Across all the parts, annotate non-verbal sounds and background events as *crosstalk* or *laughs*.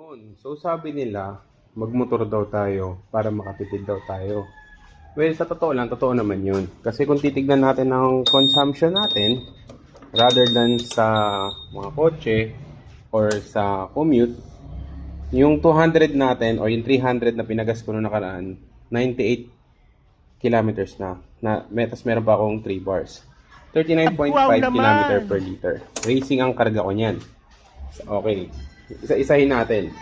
On. So sabi nila, magmotor daw tayo para makatipid daw tayo. Well, sa totoo lang, totoo naman yun. Kasi kung titignan natin ang consumption natin, rather than sa mga kotse or sa commute, yung 200 natin or yung 300 na pinagas ko noong nakaraan, 98 kilometers na. na may, tas meron pa akong 3 bars. 39.5 *laughs* Wow kilometer per liter. Racing ang karga ko niyan. Okay. Isa-isahin natin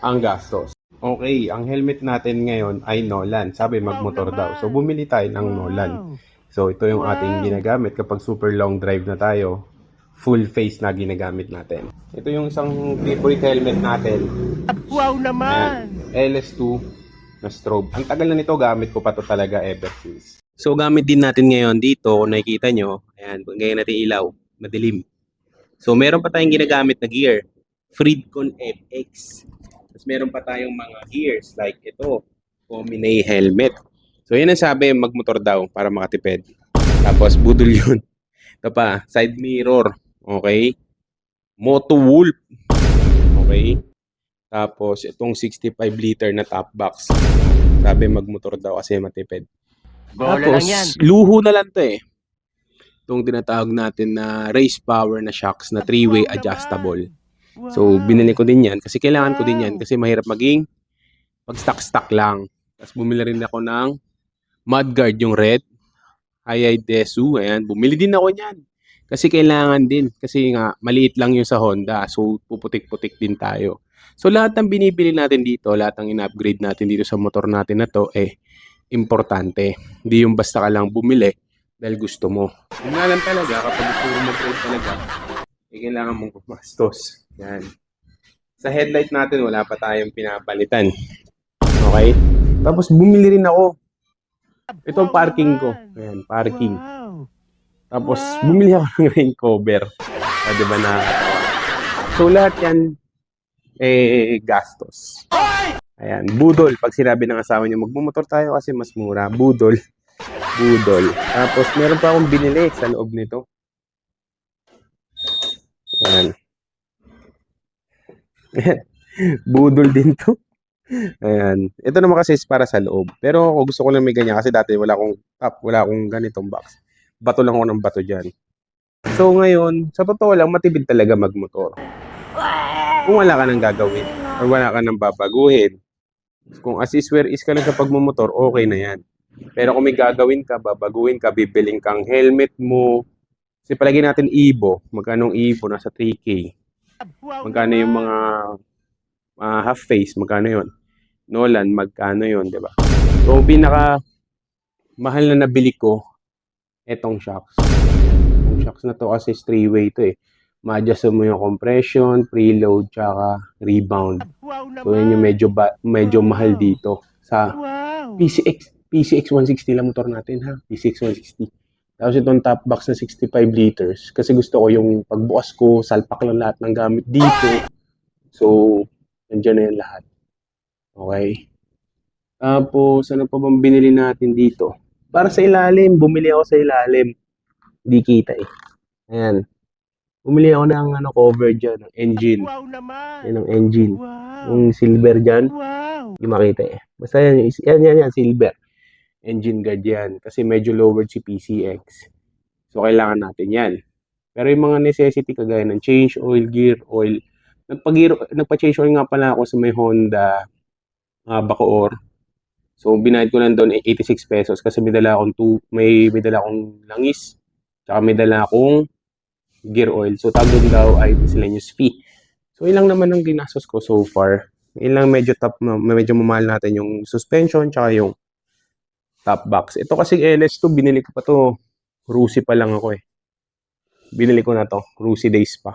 ang gastos. Okay, ang helmet natin ngayon ay Nolan. Sabi magmotor daw. So bumili tayo ng Nolan. So ito yung ating ginagamit kapag super long drive na tayo. Full face na ginagamit natin. Ito yung isang favorite helmet natin. Wow naman! Ayan, LS2 na strobe. Ang tagal na nito, gamit ko pa to talaga ever since. So gamit din natin ngayon dito, kung nakikita nyo, ayan, ganyan natin ilaw, madilim. So meron pa tayong ginagamit na gear, Freedcon FX. Tapos meron pa tayong mga gears like ito, Combinay helmet. So yun ang sabi, magmotor daw para makatipid. Tapos budol yun. *laughs* Ito pa, side mirror. Okay? Moto Wolf. Okay? Tapos itong 65 liter na top box. Sabi magmotor daw kasi matipid. Bola Tapos lang yan. luho na lang to eh. Itong tinatawag natin na race power na shocks na three-way adjustable. So binili ko din yan kasi kailangan ko din yan kasi mahirap maging pag stock-stock lang. Tapos bumili rin ako ng mudguard yung red. Hayay Desu. Ayan, bumili din ako niyan. Kasi kailangan din. Kasi nga, maliit lang yung sa Honda. So, puputik-putik din tayo. So, lahat ng binibili natin dito, lahat ng in-upgrade natin dito sa motor natin na to, eh, importante. Hindi yung basta ka lang bumili dahil gusto mo. Yung nga lang talaga, kapag gusto mo mag-ride talaga, eh, kailangan mong gumastos. Yan. Sa headlight natin, wala pa tayong pinapalitan. Okay? Tapos, bumili rin ako. Ito ang parking ko. Ayan, parking. Wow. Tapos, bumili ako ng rain cover. O, di ba nakakatawa? So, lahat yan, eh, gastos. Ayan, budol. Pag sinabi ng asawa niyo, magmumotor tayo kasi mas mura. Budol. Budol. Tapos, meron pa akong binili sa loob nito. Ayan. *laughs* Budol din to. Ayan. Ito naman kasi is para sa loob. Pero ako gusto ko lang may ganyan kasi dati wala akong top, wala akong ganitong box. Bato lang ako ng bato dyan. So ngayon, sa totoo lang, matibid talaga magmotor. Kung wala ka nang gagawin or wala ka nang babaguhin. Kung assist where is ka lang sa pagmumotor, okay na yan. Pero kung may gagawin ka, babaguhin ka, bibiling kang helmet mo. Kasi palagi natin Evo. Magkano Evo? Nasa 3K. Wow Magkano yung mga ah, half face, magkano yon? Nolan, magkano yon, 'di ba? So, pinaka mahal na nabili ko etong shocks. Yung shocks na to kasi three-way to eh. Ma-adjust mo yung compression, preload, tsaka rebound. So, yun yung medyo, ba- medyo mahal dito sa. PCX. PCX 160 lang motor natin ha. PCX 160. Tapos itong top box na 65 liters. Kasi gusto ko yung pagbukas ko, salpak lang lahat ng gamit dito. So, nandiyan na yan lahat. Okay. Tapos, ano pa bang binili natin dito? Para sa ilalim, bumili ako sa ilalim. Hindi kita eh. Ayan. Bumili ako ng ano, cover dyan, ng engine. Wow naman. Yan ang engine. Wow. Yung silver dyan. Wow. Hindi makita eh. Basta yan, yan, yan, yan, silver. Engine guard yan. Kasi medyo lowered si PCX. So, kailangan natin yan. Pero yung mga necessity kagaya ng change oil, gear oil, nagpa-change oil nga pala ako sa may Honda uh, Bacoor. So, binayad ko lang doon eh, 86 pesos kasi may dala akong two, may, may dala akong langis. Tsaka may dala akong gear oil. So, tag doon daw ay miscellaneous fee. So, ilang naman ang ginastos ko so far. Ilang medyo top, medyo mamahal natin yung suspension tsaka yung top box. Ito kasi LS2, binili ko pa to. Rusi pa lang ako eh. Binili ko na to. Rusi days pa.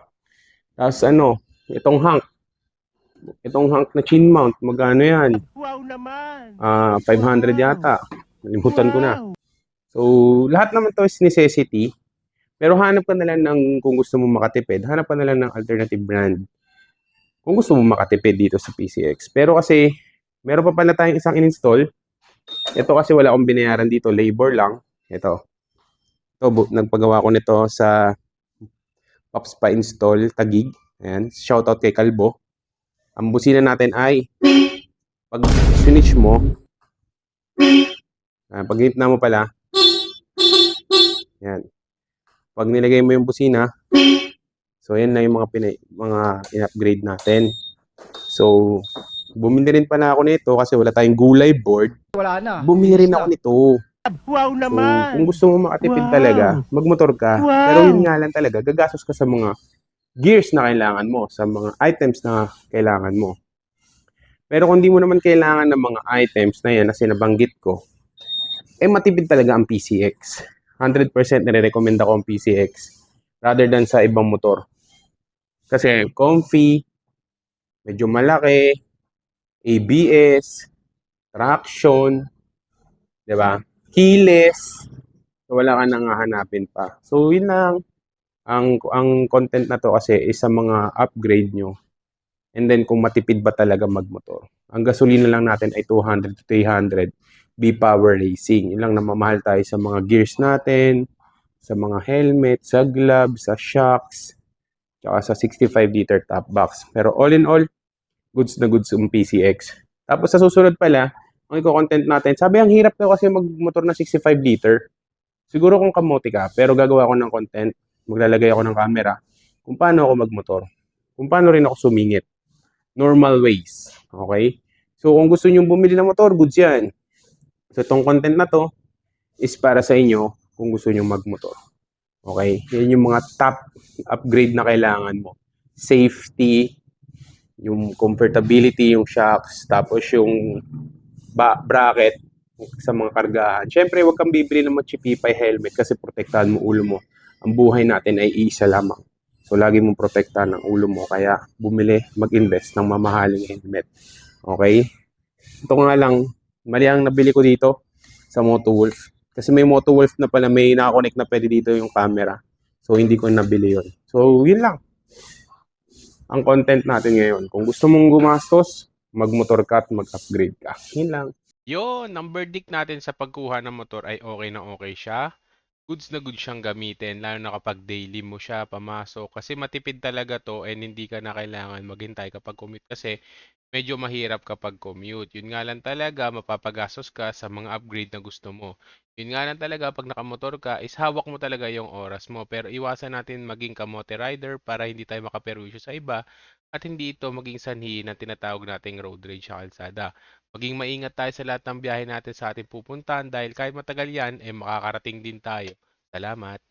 Tapos ano, itong Hank. Itong Hank na chin mount, magkano yan? Wow naman. Ah, 500 yata. Nalimutan ko na. Wow. So, lahat naman to is necessity. Pero hanap ka na lang ng, kung gusto mo makatipid, hanap ka na lang ng alternative brand. Kung gusto mo makatipid dito sa PCX. Pero kasi, meron pa pala tayong isang in-install. Ito kasi wala akong binayaran dito, labor lang. Ito. Ito, nagpagawa ko nito sa Pops pa install Tagig. Ayan, shoutout kay Kalbo. Ang busina natin ay pag switch mo, ah, pag na mo pala, yan. Pag nilagay mo yung busina, so yan na yung mga mga in-upgrade natin. So, bumili rin pala ako nito kasi wala tayong gulay board. Wala na. Bumili rin ako nito. Wow So, naman! kung gusto mo makatipid Wow. talaga, magmotor ka. Wow. Pero yun nga lang talaga, gagastos ka sa mga gears na kailangan mo, sa mga items na kailangan mo. Pero kung di mo naman kailangan ng mga items na yan na sinabanggit ko, eh matipid talaga ang PCX. 100% nire-recommend ako ang PCX rather than sa ibang motor. Kasi comfy, medyo malaki, ABS, traction, 'di ba? Keyless. So, wala ka nang hahanapin pa. So, yun lang. Ang, ang content na to kasi is sa mga upgrade nyo. And then, kung matipid ba talaga magmotor. Ang gasolina lang natin ay 200 to 300 B-Power Racing. Yun lang namamahal tayo sa mga gears natin, sa mga helmet, sa gloves, sa shocks, tsaka sa 65-liter top box. Pero all in all, goods na goods yung PCX. Tapos sa susunod pala, ang iko-content natin, sabi ang hirap daw kasi magmotor na 65 liter. Siguro kung kamote ka, pero gagawa ako ng content, maglalagay ako ng camera, kung paano ako magmotor. Kung paano rin ako sumingit. Normal ways. Okay? So kung gusto niyo bumili ng motor, goods yan. So itong content na to is para sa inyo kung gusto niyo magmotor. Okay? Yan yung mga top upgrade na kailangan mo. Safety, yung comfortability, yung shocks, tapos yung ba- bracket sa mga kargahan. Siyempre, huwag kang bibili ng machipipay helmet kasi protektahan mo ulo mo. Ang buhay natin ay iisa lamang. So, lagi mong protektahan ang ulo mo. Kaya, bumili, mag-invest ng mamahaling helmet. Okay? Ito nga lang, mali ang nabili ko dito sa Moto Wolf. Kasi may Moto Wolf na pala, may nakakonect na pwede dito yung camera. So, hindi ko nabili yon So, yun lang. Ang content natin ngayon. Kung gusto mong gumastos, magmotor ka at mag-upgrade ka. Yun lang. Yo, number dick natin sa pagkuha ng motor ay okay na okay siya. Goods na goods siyang gamitin, lalo na kapag daily mo siya pamasok. Kasi matipid talaga to and hindi ka na kailangan maghintay kapag commute kasi medyo mahirap kapag commute. Yun nga lang talaga, mapapagastos ka sa mga upgrade na gusto mo. Yun nga lang talaga, pag nakamotor ka, is hawak mo talaga yung oras mo. Pero iwasan natin maging kamote rider para hindi tayo makaperwisyo sa iba at hindi ito maging sanhi ng tinatawag nating road rage sa kalsada. Maging maingat tayo sa lahat ng biyahe natin sa ating pupuntahan dahil kahit matagal yan, eh makakarating din tayo. Salamat!